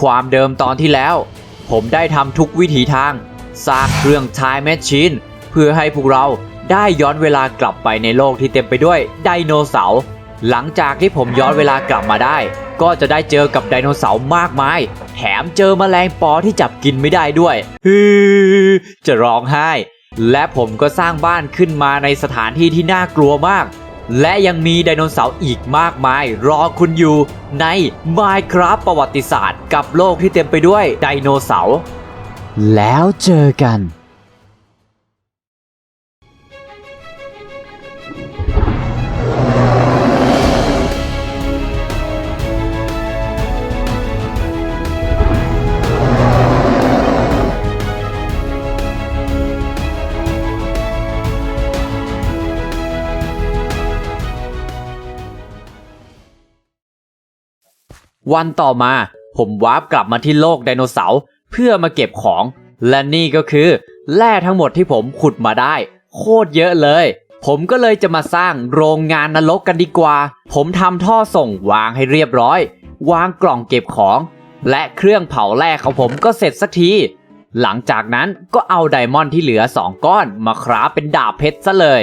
ความเดิมตอนที่แล้ว ผมได้ทำทุกวิถีทาง สร้างเครื่อง Time Machine เพื่อให้พวกเราได้ย้อนเวลากลับไปในโลกที่เต็มไปด้วยไดโนเสาร์หลังจากที่ผมย้อนเวลากลับมาได้ ก็จะได้เจอกับไดโนเสาร์มากมาย แถมเจอแมลงปอที่จับกินไม่ได้ด้วยฮือจะร้องไห้ และผมก็สร้างบ้านขึ้นมาในสถานที่ที่น่ากลัวมาก และยังมีไดโนเสาร์อีกมากมาย รอคุณอยู่ใน Minecraft ประวัติศาสตร์ กับโลกที่เต็มไปด้วยไดโนเสาร์แล้วเจอกัน วันต่อมาผมวาร์ปกลับมาที่โลกไดโนเสาร์เพื่อมาเก็บของ และนี่ก็คือแร่ทั้งหมดที่ผมขุดมาได้ โคตรเยอะเลย ผมก็เลยจะมาสร้างโรงงานนรกกันดีกว่า ผมทำท่อส่งวางให้เรียบร้อย วางกล่องเก็บของ และเครื่องเผาแร่ของผมก็เสร็จสักที หลังจากนั้นก็เอาไดมอนด์ที่เหลือ2ก้อนมาคราเป็นดาบเพชรซะเลย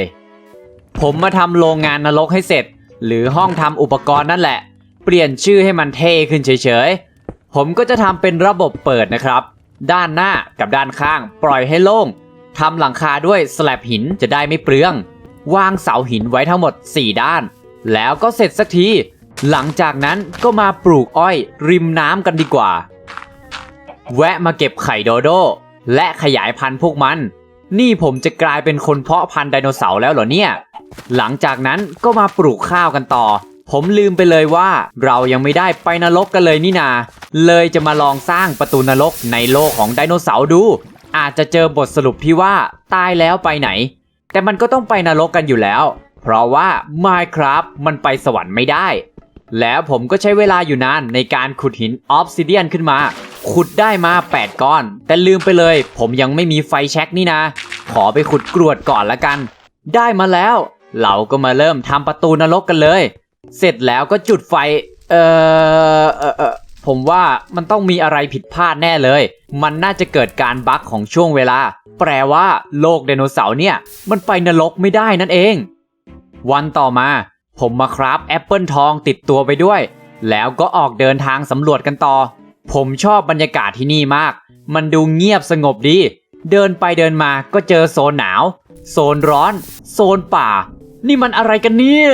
ผมมาทำโรงงานนรกให้เสร็จ หรือห้องทำอุปกรณ์นั่นแหละ เปลี่ยนชื่อให้มันเท่ขึ้นเฉยๆ ผมก็จะทำเป็นระบบเปิดนะครับ ด้านหน้ากับด้านข้าง ปล่อยให้โล่งทำหลังคาด้วยสแลบหินจะได้ไม่เปลือง วางเสาหินไว้ทั้งหมด 4 ด้าน แล้วก็เสร็จสักที หลังจากนั้นก็มาปลูกอ้อยริมน้ำกันดีกว่า แวะมาเก็บไข่โดโด และขยายพันธุ์พวกมัน นี่ผมจะกลายเป็นคนเพาะพันธุ์ไดโนเสาร์แล้วเหรอเนี่ย หลังจากนั้นก็มาปลูกข้าวกันต่อ ผมลืมไปเลยว่าเรายังไม่ได้ไปนรกกันเลยนี่นา เลยจะมาลองสร้างประตูนรกในโลกของไดโนเสาร์ดู อาจจะเจอบทสรุปที่ว่าตายแล้วไปไหน แต่มันก็ต้องไปนรกกันอยู่แล้ว เพราะว่า Minecraft มันไปสวรรค์ไม่ได้ แล้วผมก็ใช้เวลาอยู่นานในการขุดหินออฟซิเดียนขึ้นมา ขุดได้มา 8 ก้อน แต่ลืมไปเลย ผมยังไม่มีไฟแช็กนี่นะ ขอไปขุดกรวดก่อนละกัน ได้มาแล้ว เราก็มาเริ่มทำประตูนรกกันเลย เสร็จแล้วก็จุดไฟ เอ่อเอ่อเออผมว่ามันต้องมีอะไรผิดพลาดแน่เลย มันน่าจะเกิดการบั๊กของช่วงเวลา แปลว่าโลกไดโนเสาร์เนี่ย มันไปนรกไม่ได้นั่นเอง วันต่อมา ผมมาคราฟแอปเปิลทองติดตัวไปด้วย แล้วก็ออกเดินทางสำรวจกันต่อ ผมชอบบรรยากาศที่นี่มาก มันดูเงียบสงบดี เดินไปเดินมาก็เจอโซนหนาว โซนร้อน โซนป่า นี่มันอะไรกันเนี่ย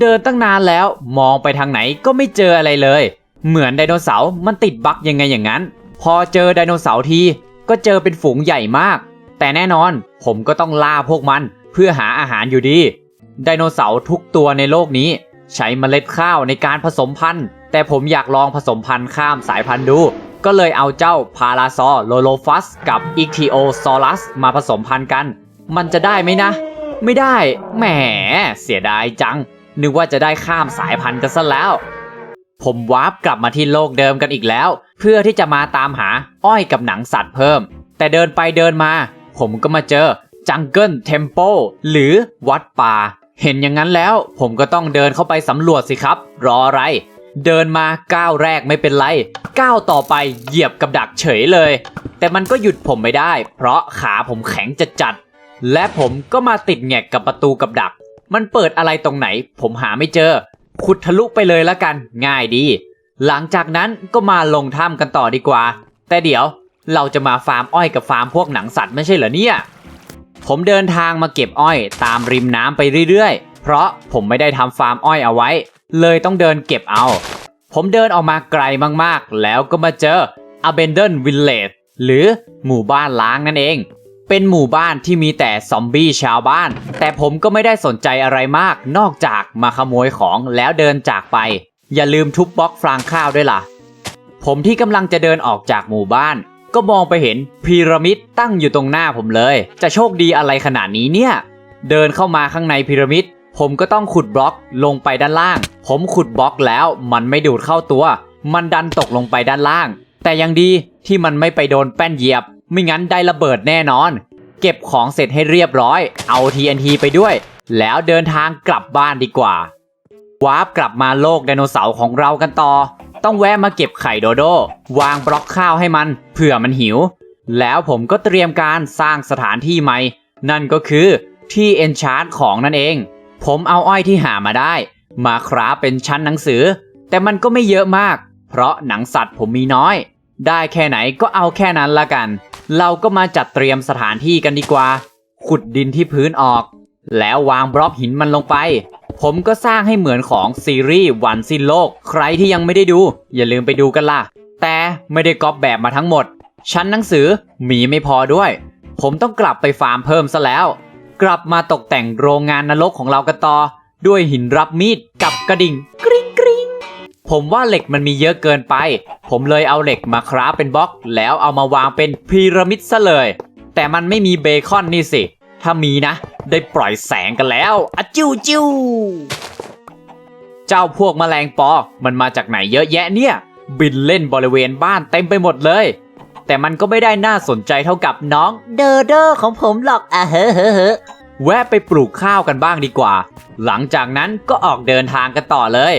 เดินตั้งนานแล้ว มองไปทางไหนก็ไม่เจออะไรเลย เหมือนไดโนเสาร์มันติดบั๊กยังไงอย่างนั้น พอเจอไดโนเสาร์ทีก็เจอเป็นฝูงใหญ่มาก แต่แน่นอนผมก็ต้องล่าพวกมันเพื่อหาอาหารอยู่ดี ไดโนเสาร์ทุกตัวในโลกนี้ ใช้เมล็ดข้าวในการผสมพันธุ์ แต่ผมอยากลองผสมพันธุ์ข้ามสายพันธุ์ดู ก็เลยเอาเจ้าพาราซอโลโลฟัสกับอิกทิโอซอรัสมาผสมพันธุ์กัน มันจะได้ไหมนะ ไม่ได้ แหม เสียดายจัง นึกว่าจะได้ข้ามสายพันธุ์กันซะแล้ว ผมวาร์ปกลับมาที่โลกเดิมกันอีกแล้ว เพื่อที่จะมาตามหาอ้อยกับหนังสัตว์เพิ่ม แต่เดินไปเดินมา ผมก็มาเจอจังเกิลเทม e หรือวัดป่า เห็นอย่างนั้นแล้ว ผมก็ต้องเดินเข้าไปสำรวจสิครับ รออะไร เดินมาก้าวแรกไม่เป็นไรก้าวต่อไปเหยียบกับดักเฉยเลย แต่มันก็หยุดผมไม่ได้ เพราะขาผมแข็งจัดจัดและผมก็มาติดแงกกับประตูกับดัก มันเปิดอะไรตรงไหน ผมหาไม่เจอ ขุดทะลุไปเลยละกัน ง่ายดี หลังจากนั้นก็มาลงถ้ำกันต่อดีกว่า แต่เดี๋ยวเราจะมาฟาร์มอ้อยกับฟาร์มพวกหนังสัตว์ไม่ใช่เหรอเนี่ย ผมเดินทางมาเก็บอ้อยตามริมน้ำไปเรื่อยๆ เพราะผมไม่ได้ทำฟาร์มอ้อยเอาไว้ เลยต้องเดินเก็บเอา ผมเดินออกมาไกลมากๆ แล้วก็มาเจอ Abandoned Village หรือหมู่บ้านล้างนั่นเอง เป็นหมู่บ้านที่มีแต่ซอมบี้ชาวบ้าน แต่ผมก็ไม่ได้สนใจอะไรมาก นอกจากมาขโมยของแล้วเดินจากไป อย่าลืมทุบบล็อกฟางข้าวด้วยล่ะ ผมที่กำลังจะเดินออกจากหมู่บ้าน ก็มองไปเห็นพีระมิดตั้งอยู่ตรงหน้าผมเลย จะโชคดีอะไรขนาดนี้เนี่ย เดินเข้ามาข้างในพีระมิด ผมก็ต้องขุดบล็อกลงไปด้านล่าง ผมขุดบล็อกแล้วมันไม่ดูดเข้าตัว มันดันตกลงไปด้านล่าง แต่ยังดีที่มันไม่ไปโดนแป้นเหยียบ ไม่งั้นได้ระเบิดแน่นอน เก็บของเสร็จให้เรียบร้อย เอา TNT ไปด้วย แล้วเดินทางกลับบ้านดีกว่าวาร์ปกลับมาโลกไดโนเสาร์ของเรากันต่อ ต้องแวะมาเก็บไข่โดโด วางบล็อกข้าวให้มันเผื่อมันหิว แล้วผมก็เตรียมการสร้างสถานที่ใหม่ นั่นก็คือที่เอนชาร์ตของนั่นเอง ผมเอาอ้อยที่หามาได้ มาคราเป็นชั้นหนังสือ แต่มันก็ไม่เยอะมาก เพราะหนังสัตว์ผมมีน้อย ได้แค่ไหนก็เอาแค่นั้นละกัน เราก็มาจัดเตรียมสถานที่กันดีกว่า ขุดดินที่พื้นออก แล้ววางบล็อกหินมันลงไป ผมก็สร้างให้เหมือนของซีรีส์วันสิ้นโลก ใครที่ยังไม่ได้ดู อย่าลืมไปดูกันล่ะ แต่ไม่ได้ก๊อปแบบมาทั้งหมด ชั้นหนังสือมีไม่พอด้วย ผมต้องกลับไปฟาร์มเพิ่มซะแล้ว กลับมาตกแต่งโรงงานนรกของเรากันต่อ ด้วยหินรับมีดกับกระดิ่งกริ๊งกริ๊ง ผมว่าเหล็กมันมีเยอะเกินไป ผมเลยเอาเหล็กมาคราฟเป็นบล็อก แล้วเอามาวางเป็นพีระมิดซะเลย แต่มันไม่มีเบคอนนี่สิ ถ้ามีนะ ได้ปล่อยแสงกันแล้วอะจิ้วจิ้วเจ้าพวกแมลงปอ มันมาจากไหนเยอะแยะเนี่ย บินเล่นบริเวณบ้านเต็มไปหมดเลย แต่มันก็ไม่ได้น่าสนใจเท่ากับน้องเดอเดอของผมหรอกอะเฮ้อเฮ้อเฮ้อแวะไปปลูกข้าวกันบ้างดีกว่า หลังจากนั้นก็ออกเดินทางกันต่อเลย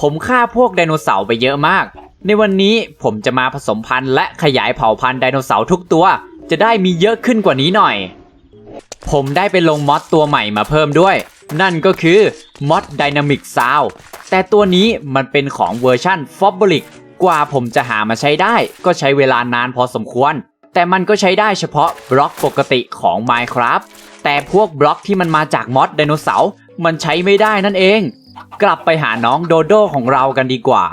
ผมฆ่าพวกไดโนเสาร์ไปเยอะมาก ในวันนี้ผมจะมาผสมพันธุ์และขยายเผ่าพันธุ์ไดโนเสาร์ทุกตัว จะได้มีเยอะขึ้นกว่านี้หน่อย ผมได้ไปลงมอดตัวใหม่มาเพิ่มด้วย นั่นก็คือมอด Dynamic Sound แต่ตัวนี้มันเป็นของเวอร์ชั่น f o b b l i c กว่าผมจะหามาใช้ได้ก็ใช้เวลานานพอสมควร แต่มันก็ใช้ได้เฉพาะบล็อกปกติของ Minecraft แต่พวกบล็อกที่มันมาจากมอดไดโนเสาร์มันใช้ไม่ได้นั่นเอง กลับไปหาน้องโดโดของเรากันดีกว่า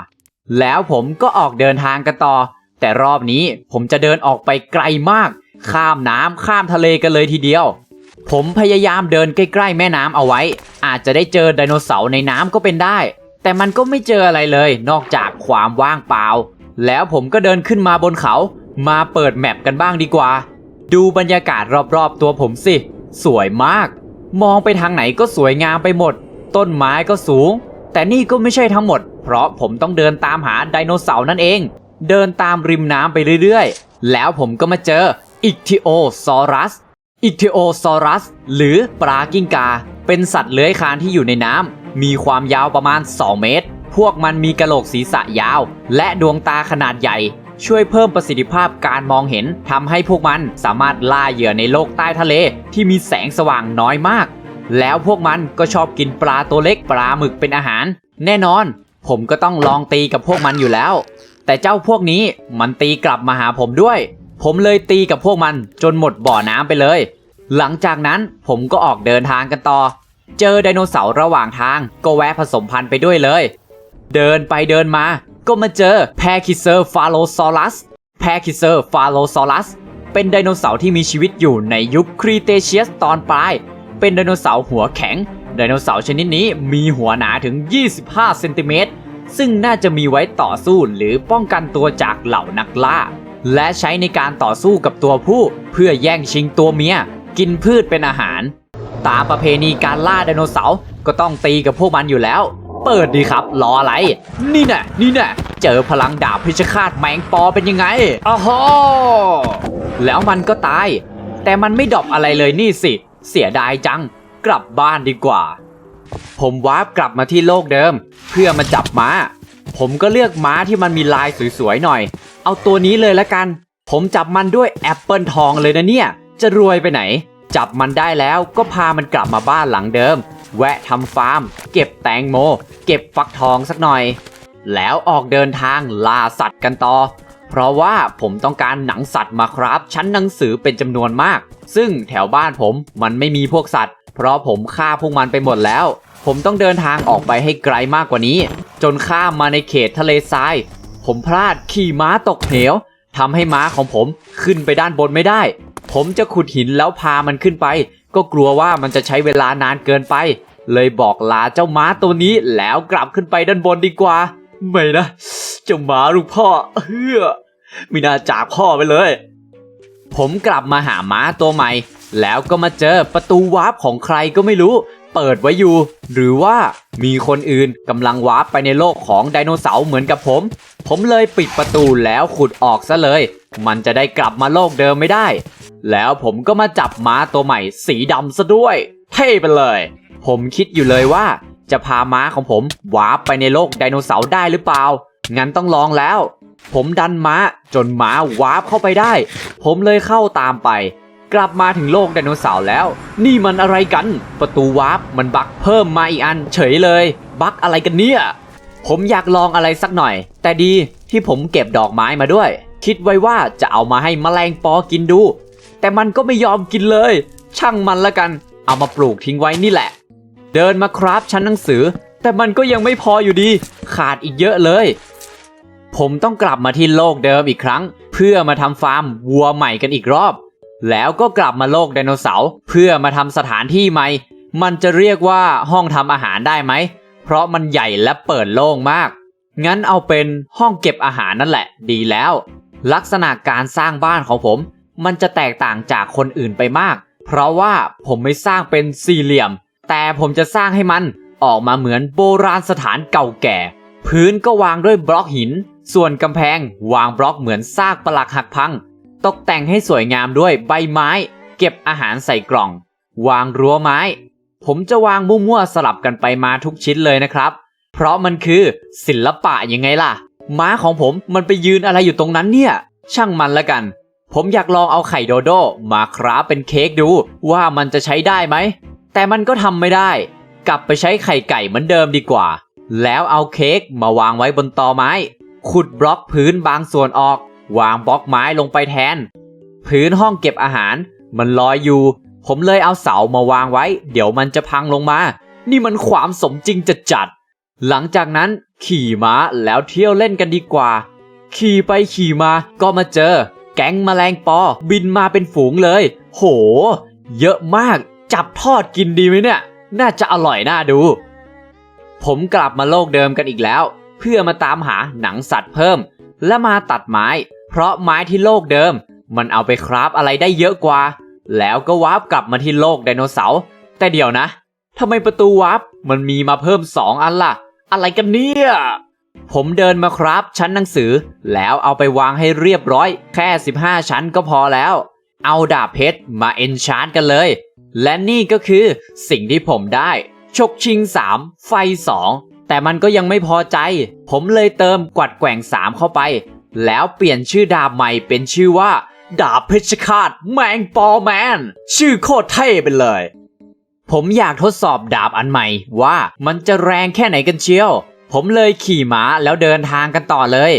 แล้วผมก็ออกเดินทางกันต่อ แต่รอบนี้ผมจะเดินออกไปไกลมาก ข้ามน้ำข้ามทะเลกันเลยทีเดียว ผมพยายามเดินใกล้ๆแม่น้ำเอาไว้ อาจจะได้เจอไดโนเสาร์ในน้ำก็เป็นได้ แต่มันก็ไม่เจออะไรเลย นอกจากความว่างเปล่า แล้วผมก็เดินขึ้นมาบนเขา มาเปิดแมปกันบ้างดีกว่า ดูบรรยากาศรอบๆตัวผมสิ สวยมาก มองไปทางไหนก็สวยงามไปหมด ต้นไม้ก็สูง แต่นี่ก็ไม่ใช่ทั้งหมด เพราะผมต้องเดินตามหาไดโนเสาร์นั่นเอง เดินตามริมน้ำไปเรื่อยๆ แล้วผมก็มาเจออิกทิโอซอรัสอิกเทโอซอรัส หรือปลากิ้งกา เป็นสัตว์เลื้อยคลานที่อยู่ในน้ำมีความยาวประมาณ 2 เมตร พวกมันมีกระโหลกศีรษะยาว และดวงตาขนาดใหญ่ ช่วยเพิ่มประสิทธิภาพการมองเห็นทำให้พวกมันสามารถล่าเหยื่อในโลกใต้ทะเลที่มีแสงสว่างน้อยมาก แล้วพวกมันก็ชอบกินปลาตัวเล็กปลาหมึกเป็นอาหาร แน่นอน ผมก็ต้องลองตีกับพวกมันอยู่แล้ว แต่เจ้าพวกนี้มันตีกลับมาหาผมด้วย ผมเลยตีกับพวกมันจนหมดบ่อน้ำไปเลย หลังจากนั้นผมก็ออกเดินทางกันต่อ เจอไดโนเสาร์ระหว่างทางก็แวะผสมพันธุ์ไปด้วยเลย เดินไปเดินมา ก็มาเจอแพคิเซอร์ฟาโลซอรัสแพคิเซอร์ฟาโลซอรัสเป็นไดโนเสาร์ที่มีชีวิตอยู่ในยุคครีเตเชียสตอนปลาย เป็นไดโนเสาร์หัวแข็ง ไดโนเสาร์ชนิดนี้มีหัวหนาถึง 25 เซนติเมตร ซึ่งน่าจะมีไว้ต่อสู้หรือป้องกันตัวจากเหล่านักล่า และใช้ในการต่อสู้กับตัวผู้ เพื่อแย่งชิงตัวเมีย กินพืชเป็นอาหาร ตามประเพณีการล่าไดโนเสาร์ก็ต้องตีกับพวกมันอยู่แล้ว เปิดดีครับรออะไร นี่แน่นี่แน่เจอพลังดาบพิชฆาตแมงปอเป็นยังไงอ้โหแล้วมันก็ตาย แต่มันไม่ดอปอะไรเลยนี่สิ เสียดายจัง กลับบ้านดีกว่า ผมวาร์ปกลับมาที่โลกเดิม เพื่อมาจับม้า ผมก็เลือกม้าที่มันมีลายสวยๆหน่อย เอาตัวนี้เลยละกัน ผมจับมันด้วยแอปเปิลทองเลยนะเนี่ย จะรวยไปไหน จับมันได้แล้วก็พามันกลับมาบ้านหลังเดิม แวะทำฟาร์ม เก็บแตงโม เก็บฟักทองสักหน่อย แล้วออกเดินทางล่าสัตว์กันต่อ เพราะว่าผมต้องการหนังสัตว์มาครับ ชั้นหนังสือเป็นจำนวนมาก ซึ่งแถวบ้านผมมันไม่มีพวกสัตว์ เพราะผมฆ่าพวกมันไปหมดแล้ว ผมต้องเดินทางออกไปให้ไกลมากกว่านี้ จนข้ามมาในเขตทะเลทราย ผมพลาดขี่ม้าตกเหวทำให้ม้าของผมขึ้นไปด้านบนไม่ได้ ผมจะขุดหินแล้วพามันขึ้นไป ก็กลัวว่ามันจะใช้เวลานานเกินไป เลยบอกลาเจ้าม้าตัวนี้แล้วกลับขึ้นไปด้านบนดีกว่า ไม่นะเจ้าม้าลูกพ่อเฮือไม่น่าจากพ่อไปเลย ผมกลับมาหาม้าตัวใหม่ แล้วก็มาเจอประตูวาร์ปของใครก็ไม่รู้ เปิดไว้อยู่ หรือว่ามีคนอื่นกำลังวาร์ปไปในโลกของไดโนเสาร์เหมือนกับผม ผมเลยปิดประตูแล้วขุดออกซะเลย มันจะได้กลับมาโลกเดิมไม่ได้ แล้วผมก็มาจับม้าตัวใหม่ สีดำซะด้วย เท่ไปเลย ผมคิดอยู่เลยว่า จะพาม้าของผมวาร์ปไปในโลกไดโนเสาร์ได้หรือเปล่า งั้นต้องลองแล้ว ผมดันม้าจนม้าวาร์ปเข้าไปได้ ผมเลยเข้าตามไป กลับมาถึงโลกไดโนเสาร์แล้ว นี่มันอะไรกัน ประตูวาร์ปมันบักเพิ่มมาอีกอัน เฉยเลย บักอะไรกันเนี่ยผมอยากลองอะไรสักหน่อย แต่ดีที่ผมเก็บดอกไม้มาด้วย คิดไว้ว่าจะเอามาให้แมลงปอกินดู แต่มันก็ไม่ยอมกินเลย ช่างมันละกัน เอามาปลูกทิ้งไว้นี่แหละ เดินมาครับชั้นหนังสือ แต่มันก็ยังไม่พออยู่ดี ขาดอีกเยอะเลย ผมต้องกลับมาที่โลกเดิมอีกครั้ง เพื่อมาทำฟาร์มวัวใหม่กันอีกรอบ แล้วก็กลับมาโลกไดโนเสาร์เพื่อมาทำสถานที่ใหม่ มันจะเรียกว่าห้องทำอาหารได้ไหม เพราะมันใหญ่และเปิดโล่งมาก งั้นเอาเป็นห้องเก็บอาหารนั่นแหละ ดีแล้ว ลักษณะการสร้างบ้านของผม มันจะแตกต่างจากคนอื่นไปมาก เพราะว่าผมไม่สร้างเป็นสี่เหลี่ยม แต่ผมจะสร้างให้มันออกมาเหมือนโบราณสถานเก่าแก่ พื้นก็วางด้วยบล็อกหิน ส่วนกำแพงวางบล็อกเหมือนซากปลักหักพัง ตกแต่งให้สวยงามด้วยใบไม้ เก็บอาหารใส่กล่อง วางรั้วไม้ ผมจะวางมั่วๆสลับกันไปมาทุกชิ้นเลยนะครับ เพราะมันคือศิลปะยังไงล่ะ ม้าของผมมันไปยืนอะไรอยู่ตรงนั้นเนี่ย ช่างมันละกัน ผมอยากลองเอาไข่โดโดมาคราฟเป็นเค้กดูว่ามันจะใช้ได้ไหม แต่มันก็ทำไม่ได้ กลับไปใช้ไข่ไก่เหมือนเดิมดีกว่า แล้วเอาเค้กมาวางไว้บนตอไม้ ขุดบล็อกพื้นบางส่วนออก วางบล็อกไม้ลงไปแทน พื้นห้องเก็บอาหาร มันลอยอยู่ ผมเลยเอาเสามาวางไว้ เดี๋ยวมันจะพังลงมา นี่มันความสมจริงจะจัด หลังจากนั้นขี่ม้าแล้วเที่ยวเล่นกันดีกว่า ขี่ไปขี่มาก็มาเจอ แก๊งแมลงปอบินมาเป็นฝูงเลย โห เยอะมาก จับทอดกินดีไหมเนี่ย น่าจะอร่อยน่าดู ผมกลับมาโลกเดิมกันอีกแล้ว เพื่อมาตามหาหนังสัตว์เพิ่ม และมาตัดไม้ เพราะไม้ที่โลกเดิม มันเอาไปคราฟอะไรได้เยอะกว่า แล้วก็วาร์ปกลับมาที่โลกไดโนเสาร์ แต่เดี๋ยวนะทำไมประตูวาร์ปมันมีมาเพิ่มสองอันล่ะ อะไรกันเนี่ยผมเดินมาครับชั้นหนังสือ แล้วเอาไปวางให้เรียบร้อย แค่ 15 ชั้นก็พอแล้ว เอาดาบเพชรมาเอนชานกันเลย และนี่ก็คือสิ่งที่ผมได้ชกชิง 3 ไฟ 2 แต่มันก็ยังไม่พอใจ ผมเลยเติมกวัดแกว่ง 3 เข้าไป แล้วเปลี่ยนชื่อดาบใหม่เป็นชื่อว่า ดาบเพชรฆาตแมงปอแมน ชื่อโคตรเท่ไปเลย ผมอยากทดสอบดาบอันใหม่ว่ามันจะแรงแค่ไหนกันเชียว ผมเลยขี่ม้าแล้วเดินทางกันต่อเลย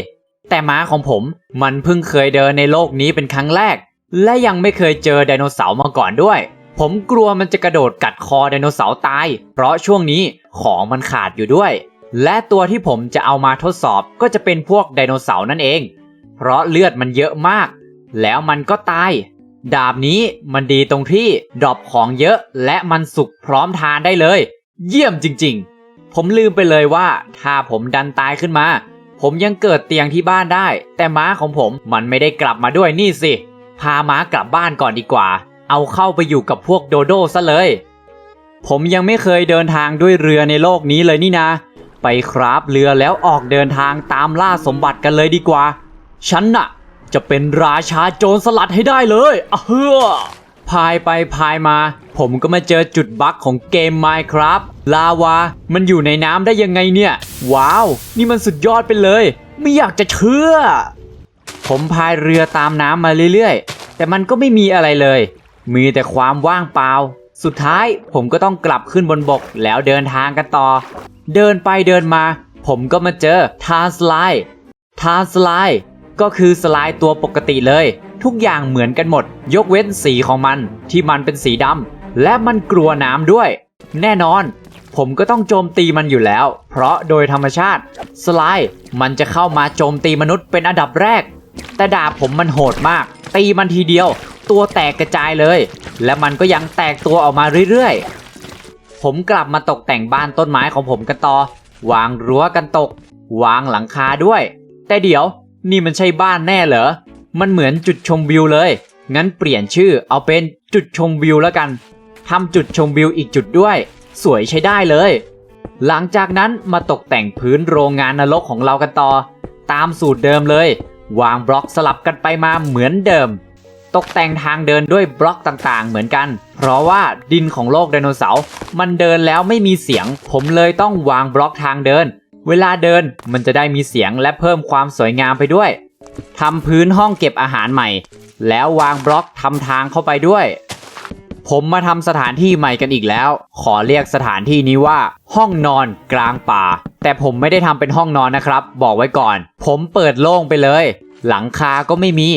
แต่ม้าของผมมันเพิ่งเคยเดินในโลกนี้เป็นครั้งแรก และยังไม่เคยเจอไดโนเสาร์มาก่อนด้วย ผมกลัวมันจะกระโดดกัดคอไดโนเสาร์ตาย เพราะช่วงนี้ของมันขาดอยู่ด้วย และตัวที่ผมจะเอามาทดสอบก็จะเป็นพวกไดโนเสาร์นั่นเอง เพราะเลือดมันเยอะมาก แล้วมันก็ตาย ดาบนี้มันดีตรงที่ดรอปของเยอะและมันสุกพร้อมทานได้เลย เยี่ยมจริงๆ ผมลืมไปเลยว่าถ้าผมดันตายขึ้นมา ผมยังเกิดเตียงที่บ้านได้ แต่ม้าของผมมันไม่ได้กลับมาด้วยนี่สิ พาม้ากลับบ้านก่อนดีกว่า เอาเข้าไปอยู่กับพวกโดโดซะเลย ผมยังไม่เคยเดินทางด้วยเรือในโลกนี้เลยนี่นะ ไปคราฟเรือแล้วออกเดินทางตามล่าสมบัติกันเลยดีกว่า ฉันน่ะ จะเป็นราชาโจรสลัดให้ได้เลยอะเฮือพายไปพายมา ผมก็มาเจอจุดบั๊กของเกม Minecraft ลาวา มันอยู่ในน้ำได้ยังไงเนี่ย ว้าว นี่มันสุดยอดไปเลย ไม่อยากจะเชื่อ ผมพายเรือตามน้ำมาเรื่อยๆ แต่มันก็ไม่มีอะไรเลย มีแต่ความว่างเปล่า สุดท้ายผมก็ต้องกลับขึ้นบนบกแล้วเดินทางกันต่อ เดินไปเดินมา ผมก็มาเจอทานสไลด์ทานสไลด์ก็คือสไลด์ตัวปกติเลย ทุกอย่างเหมือนกันหมด ยกเว้นสีของมันที่มันเป็นสีดำและมันกลัวน้ำด้วย แน่นอน ผมก็ต้องโจมตีมันอยู่แล้ว เพราะโดยธรรมชาติสไลด์มันจะเข้ามาโจมตีมนุษย์เป็นอันดับแรก แต่ดาบผมมันโหดมาก ตีมันทีเดียว ตัวแตกกระจายเลย และมันก็ยังแตกตัวออกมาเรื่อยๆ ผมกลับมาตกแต่งบ้านต้นไม้ของผมกันต่อ วางรั้วกันตก วางหลังคาด้วย แต่เดี๋ยวนี่มันใช่บ้านแน่เหรอ มันเหมือนจุดชมวิวเลย งั้นเปลี่ยนชื่อเอาเป็นจุดชมวิวแล้วกันทำจุดชมวิวอีกจุดด้วย สวยใช้ได้เลย หลังจากนั้นมาตกแต่งพื้นโรงงานนรกของเรากันต่อ ตามสูตรเดิมเลย วางบล็อกสลับกันไปมาเหมือนเดิม ตกแต่งทางเดินด้วยบล็อกต่างๆ เหมือนกัน เพราะว่าดินของโลกไดโนเสาร์มันเดินแล้วไม่มีเสียง ผมเลยต้องวางบล็อกทางเดิน เวลาเดินมันจะได้มีเสียงและเพิ่มความสวยงามไปด้วยทำพื้นห้องเก็บอาหารใหม่ แล้ววางบล็อกทำทางเข้าไปด้วย ผมมาทำสถานที่ใหม่กันอีกแล้ว ขอเรียกสถานที่นี้ว่า ห้องนอนกลางป่า แต่ผมไม่ได้ทำเป็นห้องนอนนะครับ บอกไว้ก่อน ผมเปิดโล่งไปเลย หลังคาก็ไม่มี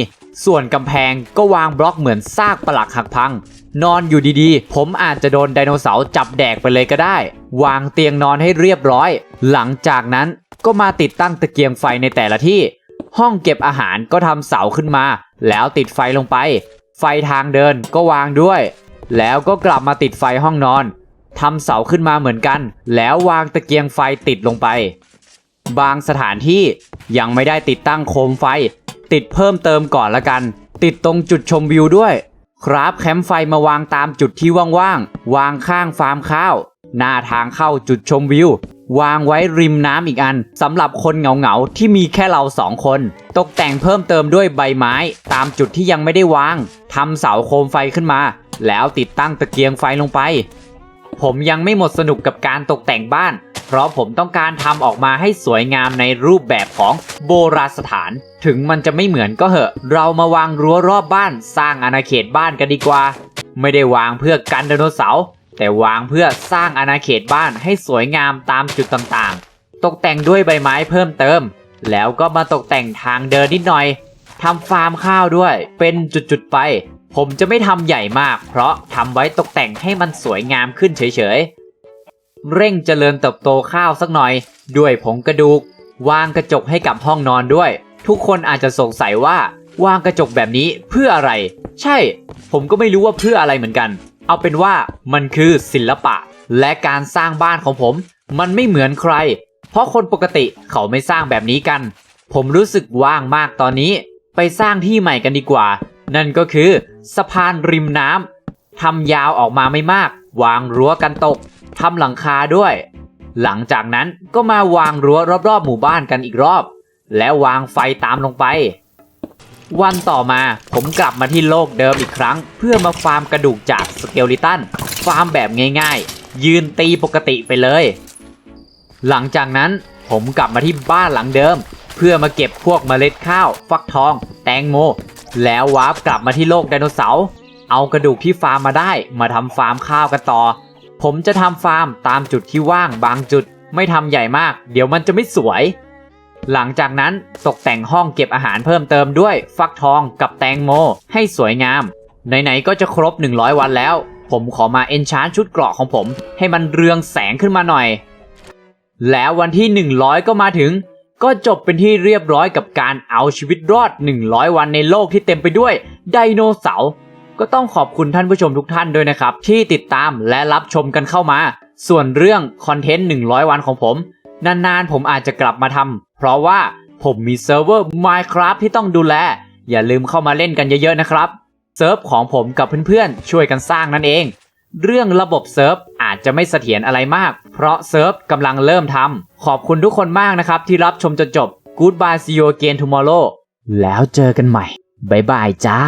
ส่วนกำแพงก็วางบล็อกเหมือนซากปลักหักพัง นอนอยู่ดีๆ ผมอาจจะโดนไดโนเสาร์จับแดกไปเลยก็ได้ วางเตียงนอนให้เรียบร้อย หลังจากนั้นก็มาติดตั้งตะเกียงไฟในแต่ละที่ ห้องเก็บอาหารก็ทำเสาขึ้นมา แล้วติดไฟลงไป ไฟทางเดินก็วางด้วย แล้วก็กลับมาติดไฟห้องนอนทำเสาขึ้นมาเหมือนกัน แล้ววางตะเกียงไฟติดลงไป บางสถานที่ยังไม่ได้ติดตั้งโคมไฟ ติดเพิ่มเติมก่อนละกัน ติดตรงจุดชมวิวด้วย ครับแคมป์ไฟมาวางตามจุดที่ว่างๆ วางข้างฟาร์มข้าว หน้าทางเข้าจุดชมวิว วางไว้ริมน้ำอีกอันสำหรับคนเหงาๆ ที่มีแค่เราสองคน ตกแต่งเพิ่มเติมด้วยใบไม้ ตามจุดที่ยังไม่ได้วางทำเสาโคมไฟขึ้นมา แล้วติดตั้งตะเกียงไฟลงไป ผมยังไม่หมดสนุกกับการตกแต่งบ้าน เพราะผมต้องการทำออกมาให้สวยงามในรูปแบบของโบราณสถาน ถึงมันจะไม่เหมือนก็เหอะ เรามาวางรั้วรอบบ้านสร้างอาณาเขตบ้านกันดีกว่า ไม่ได้วางเพื่อกันไดโนเสาร์แต่วางเพื่อสร้างอาณาเขตบ้านให้สวยงามตามจุดต่างๆ ตกแต่งด้วยใบไม้เพิ่มเติม แล้วก็มาตกแต่งทางเดินนิดหน่อยทำฟาร์มข้าวด้วย เป็นจุดๆไป ผมจะไม่ทำใหญ่มาก เพราะทำไว้ตกแต่งให้มันสวยงามขึ้นเฉยๆ เร่งเจริญเติบโตข้าวสักหน่อย ด้วยผงกระดูก วางกระจกให้กับห้องนอนด้วย ทุกคนอาจจะสงสัยว่าวางกระจกแบบนี้เพื่ออะไร ใช่ ผมก็ไม่รู้ว่าเพื่ออะไรเหมือนกัน เอาเป็นว่ามันคือศิลปะ และการสร้างบ้านของผม มันไม่เหมือนใคร เพราะคนปกติเขาไม่สร้างแบบนี้กัน ผมรู้สึกว่างมากตอนนี้ ไปสร้างที่ใหม่กันดีกว่า นั่นก็คือ สะพานริมน้ำทำยาวออกมาไม่มาก วางรั้วกันตก ทำหลังคาด้วย หลังจากนั้นก็มาวางรั้วรอบๆหมู่บ้านกันอีกรอบ และวางไฟตามลงไป วันต่อมาผมกลับมาที่โลกเดิมอีกครั้ง เพื่อมาฟาร์มกระดูกจากสเกลลิตันฟาร์มแบบง่ายๆ ยืนตีปกติไปเลย หลังจากนั้นผมกลับมาที่บ้านหลังเดิม เพื่อมาเก็บพวกเมล็ดข้าว ฟักทอง แตงโม แล้ววาร์ปกลับมาที่โลกไดโนเสาร์เอากระดูกที่ฟาร์มมาได้มาทำฟาร์มข้าวกันต่อ ผมจะทำฟาร์มตามจุดที่ว่างบางจุด ไม่ทำใหญ่มาก เดี๋ยวมันจะไม่สวย หลังจากนั้นตกแต่งห้องเก็บอาหารเพิ่มเติมด้วยฟักทองกับแตงโม ให้สวยงาม ไหนๆก็จะครบ 100 วันแล้ว ผมขอมาเอนชานชุดเกราะของผม ให้มันเรืองแสงขึ้นมาหน่อย แล้ววันที่ 100 ก็มาถึง ก็จบเป็นที่เรียบร้อยกับการเอาชีวิตรอด 100 วันในโลกที่เต็มไปด้วยไดโนเสาร์ ก็ต้องขอบคุณท่านผู้ชมทุกท่านด้วยนะครับ ที่ติดตามและรับชมกันเข้ามา ส่วนเรื่องคอนเทนต์ 100 วันของผม นานๆ ผมอาจจะกลับมาทำเพราะว่าผมมีเซิร์ฟเวอร์ Minecraft ที่ต้องดูแล อย่าลืมเข้ามาเล่นกันเยอะๆนะครับ เซิร์ฟของผมกับเพื่อนๆ ช่วยกันสร้างนั่นเอง เรื่องระบบเซิร์ฟอาจจะไม่เสถียรอะไรมาก เพราะเซิร์ฟกำลังเริ่มทำขอบคุณทุกคนมากนะครับ ที่รับชมจนจบ Goodbye see you again tomorrow แล้วเจอกันใหม่บ๊ายบายจ้า